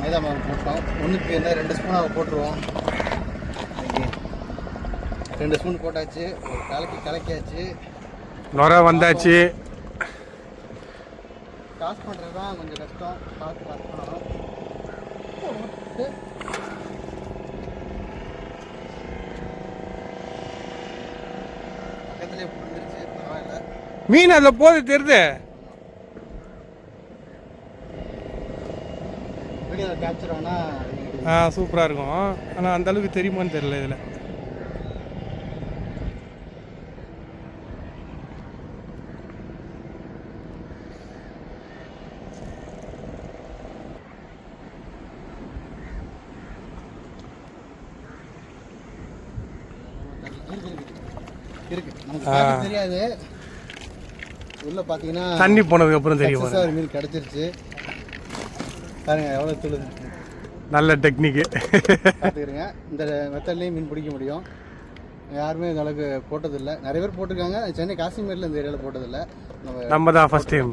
மைதா மாவு போட்டோம். ஒன்றுக்கு என்ன ரெண்டு ஸ்பூன் போட்டுருவோம். இன்னைக்கு ரெண்டு ஸ்பூன் போட்டாச்சு. ஒரு கலக்கி கலக்கியாச்சு. நுர வந்தாச்சு. காசு பண்ணுறது தான் கொஞ்சம் கஷ்டம். பார்த்து பார்த்து பண்ணணும். பக்கத்துலேயே புரிஞ்சிருச்சு பரவாயில்ல. மீன் அதில் போது தெரியுது. வீடியோ கேப்சர் ஆனால் சூப்பராக இருக்கும். ஆனால் அந்த அளவுக்கு தெரியுமான்னு தெரியல இதில். இருக்கு. தெரியாது. உள்ள பார்த்தீங்கன்னா தண்ணி போனதுக்கு அப்புறம் தெரியும் கிடச்சிருச்சு. பாருங்க எவ்வளோ துளுது நல்ல டெக்னிக்கு பார்த்துக்கிறங்க இந்த மெத்தட்லேயும் மீன் பிடிக்க முடியும். யாருமே இந்த அளவுக்கு போட்டதில்லை. நிறைய பேர் போட்டிருக்காங்க. சென்னை காசிமேரில் இந்த ஏரியாவில் போட்டதில்லை. நம்ம நம்ம தான் ஃபஸ்ட் டைம்